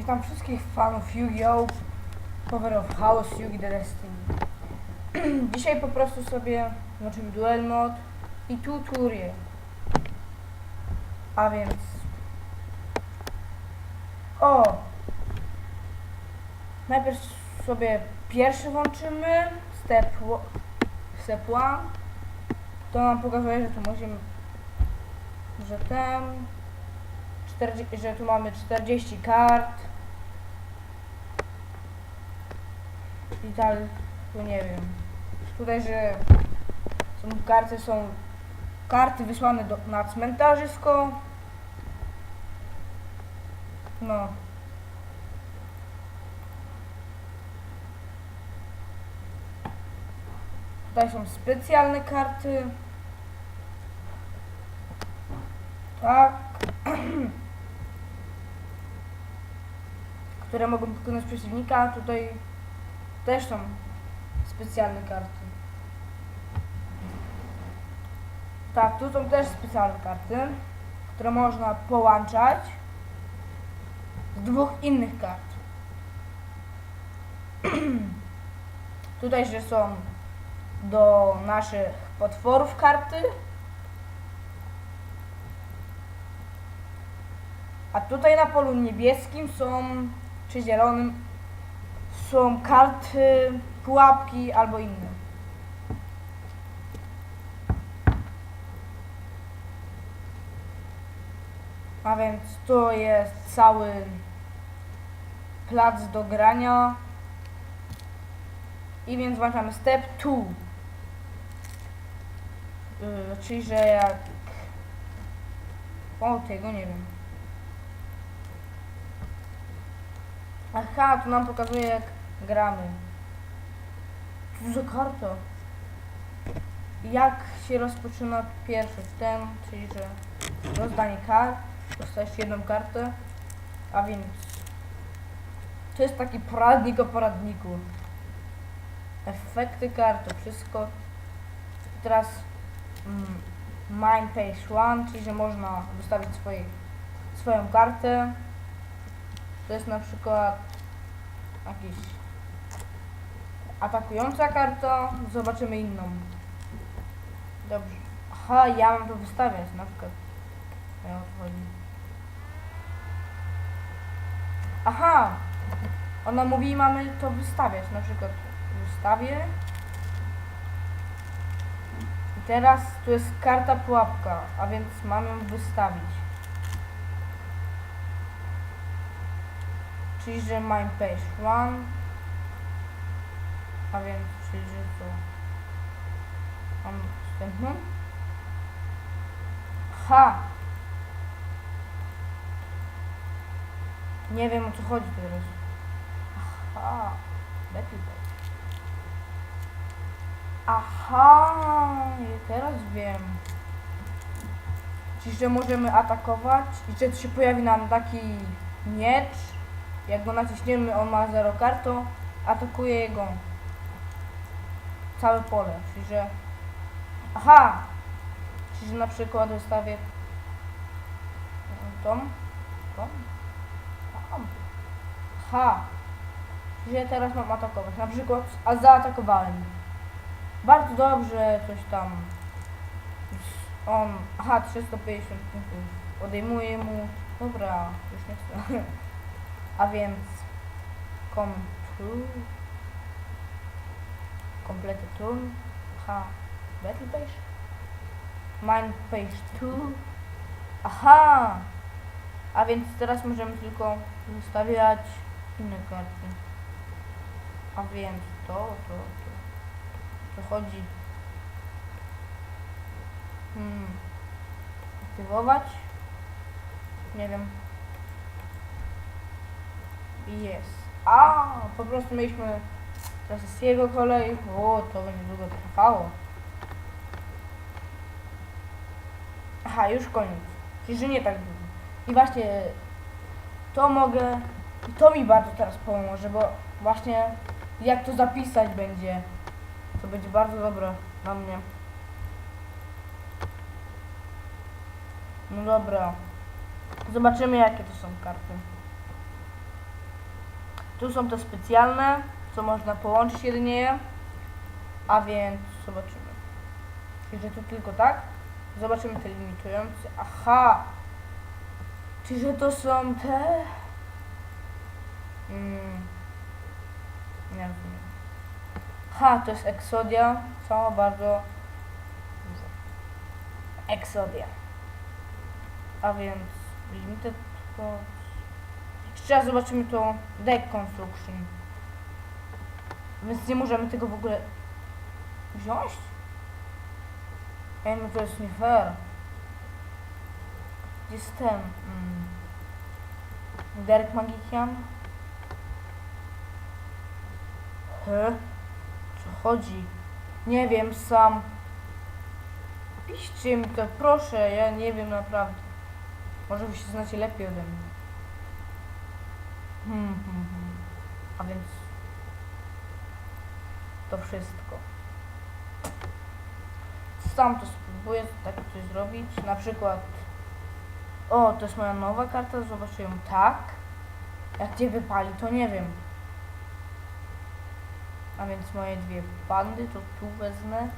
Witam wszystkich fanów Yu-Gi-Oh! Power of Chaos, Yugi the Destiny. Dzisiaj po prostu sobie zobaczymy Duel Mod i tutorial. A więc... O! Najpierw sobie pierwszy włączymy, step, step one. To nam pokazuje, że tu musimy, że ten, 40, że tu mamy 40 kart. Tak, tu nie wiem. Tutaj, że są karty, są karty wysłane do, na cmentarzysko. No. Tutaj są specjalne karty. Tak. które mogą pokonać przeciwnika. Tutaj też są specjalne karty. Tak, tu są też specjalne karty, które można połączać z dwóch innych kart. Tutaj, że są do naszych potworów karty. A tutaj na polu niebieskim są, czy zielonym, są karty, pułapki albo inne. A więc to jest cały plac do grania. I więc włączamy step 2. Yy, czyli, że jak... O, tego nie wiem. Aha, tu nam pokazuje jak gramy. Za karta? Jak się rozpoczyna pierwszy ten, czyli że rozdanie kart, dostajesz jedną kartę, a więc to jest taki poradnik o poradniku. Efekty kart, to wszystko. I teraz mm, Mind Page 1, czyli że można wystawić swoje, swoją kartę. To jest na przykład jakiś atakująca karta. Zobaczymy inną. Dobrze. Aha, ja mam to wystawiać na przykład. Ja. Aha! Ona mówi, mamy to wystawiać. Na przykład wystawię. I teraz tu jest karta pułapka, a więc mam ją wystawić. Czyli, że mam page one. A więc, że co? Mam wstępną. Ha! Nie wiem o co chodzi teraz. Aha! Lepiej tak. Aha! I teraz wiem. Czyli, że możemy atakować i że się pojawi nam taki miecz. Jak go naciśniemy, on ma 0 karto, atakuje jego całe pole. Czyli, że... Aha! Czyli, że na przykład wystawię tą, tą, tam. Czyli, że teraz mam atakować. Na przykład, a zaatakowałem. Bardzo dobrze, coś tam. On, aha, 350 punktów. Odejmuję mu. Dobra, już nie chcę. A więc come complete turn. Aha, battle page. Mine page 2. Aha! A więc teraz możemy tylko wystawiać inne karty. A więc to, to, to. To chodzi. Hmm. Aktywować? Nie wiem. Jest. A, po prostu mieliśmy. Teraz jest jego kolej. O, to będzie długo trwało. Aha, już koniec. Czyli, nie tak długo. I właśnie to mogę. I to mi bardzo teraz pomoże, bo właśnie jak to zapisać będzie. To będzie bardzo dobre dla mnie. No dobra. Zobaczymy jakie to są karty. Tu są te specjalne, co można połączyć jedynie je. A więc zobaczymy. Jeżeli tu tylko tak, zobaczymy te limitujące. Aha! Czy że to są te? Mm. Nie rozumiem. Ha, to jest Exodia. Cała bardzo. Exodia. A więc limited. Jeszcze raz zobaczymy to deck construction. Więc nie możemy tego w ogóle wziąć? Ej, no to jest nie fair. Gdzie jest ten? Mm. Derek Magician? He? Co chodzi? Nie wiem sam. Piszcie mi to, proszę, ja nie wiem naprawdę. Może wy się znacie lepiej ode mnie. Hmm, hmm, hmm. A więc to wszystko. Sam to spróbuję tak coś zrobić. Na przykład o, to jest moja nowa karta, zobaczę ją tak. Jak cię wypali, to nie wiem. A więc moje dwie bandy, to tu wezmę.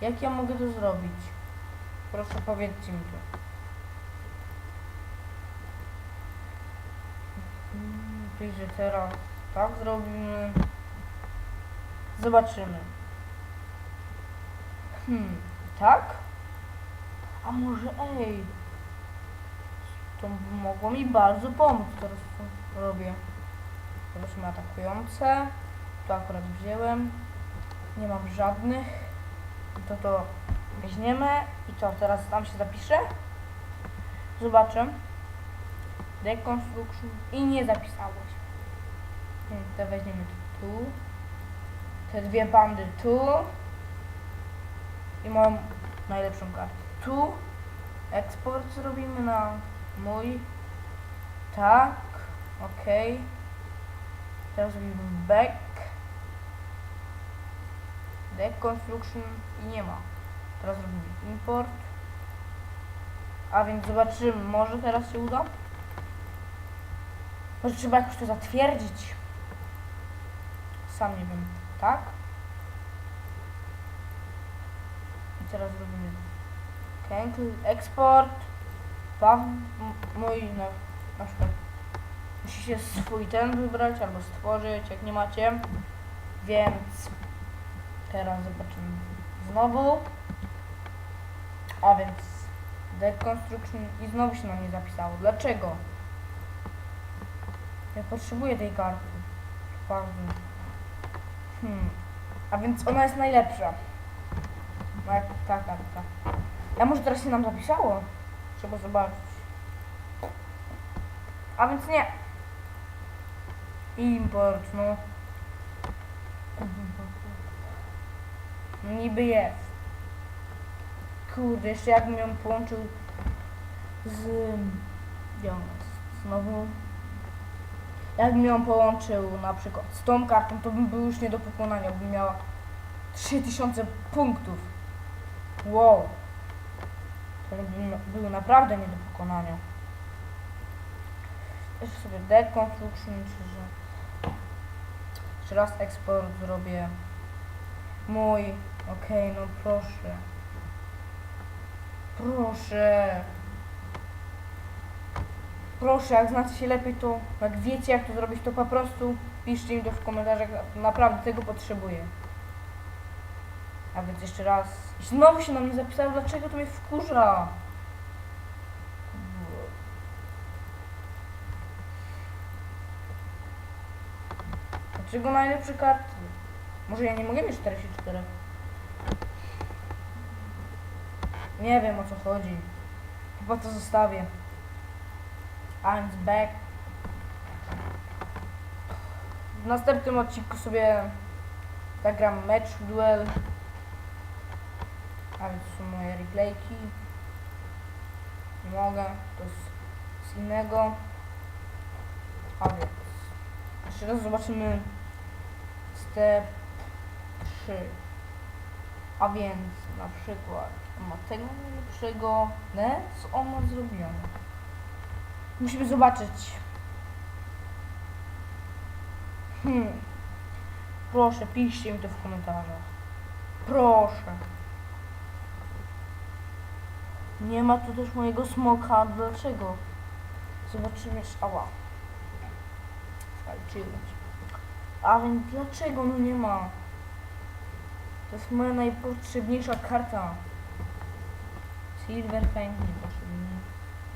Jak ja mogę to zrobić? Proszę powiedzcie mi to. Mm, Czyli, że teraz tak zrobimy. Zobaczymy. Hmm, tak? A może ej, to mogło mi bardzo pomóc, teraz co robię. Zobaczmy atakujące. To akurat wziąłem. Nie mam żadnych. To to weźmiemy. I to teraz tam się zapisze. Zobaczę. Deconstruction. I nie zapisało się. Więc to weźmiemy tu. Te dwie bandy tu. I moją najlepszą kartę tu. Eksport zrobimy na mój. Tak. Ok. Teraz zrobimy back. Deconstruction i nie ma. Teraz robimy import. A więc zobaczymy, może teraz się uda? Może trzeba jakoś to zatwierdzić. Sam nie wiem. Tak? I teraz robimy Cancel, export. Paw, m- mój na, na przykład musicie swój ten wybrać albo stworzyć, jak nie macie. Więc teraz zobaczymy znowu. A więc deconstruction i znowu się nam nie zapisało. Dlaczego? Ja potrzebuję tej karty. Bardzo. Hmm. A więc ona jest najlepsza. No jak ta karta. Ja może teraz się nam zapisało? Trzeba zobaczyć. A więc nie. Import, no. No Niby jest. Kurde, jeszcze jakbym ją połączył z... Jest? Znowu. Jakbym ją połączył na przykład z tą kartą, to bym był już nie do pokonania, bym miała 3000 punktów. Wow. To bym był naprawdę nie do pokonania. Jeszcze sobie deconstruction, czy że... Jeszcze raz eksport zrobię. Mój. Okej, no proszę. Proszę. Proszę, jak znacie się lepiej, to jak wiecie jak to zrobić, to po prostu piszcie mi to w komentarzach. Naprawdę tego potrzebuję. A więc jeszcze raz. I znowu się na mnie zapisało, dlaczego to mnie wkurza? Dlaczego najlepsze karty? Może ja nie mogę mieć 44? Nie wiem o co chodzi. Chyba to zostawię. I'm back. W następnym odcinku sobie zagram mecz, duel. A więc są moje replayki. Nie mogę, to jest z innego. A więc jeszcze raz zobaczymy step 3. A więc na przykład ma tego najlepszego, ne? Co on ma zrobione? Musimy zobaczyć. Hmm. Proszę, piszcie mi to w komentarzach. Proszę. Nie ma tu też mojego smoka. Dlaczego? Zobaczymy. Ała. Walczyłem się. A więc dlaczego no nie ma? To jest moja najpotrzebniejsza karta. Silver Fang niepotrzebny.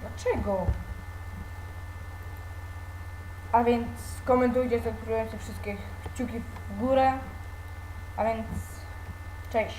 Dlaczego? A więc komentujcie, subskrybujcie wszystkie kciuki w górę. A więc cześć.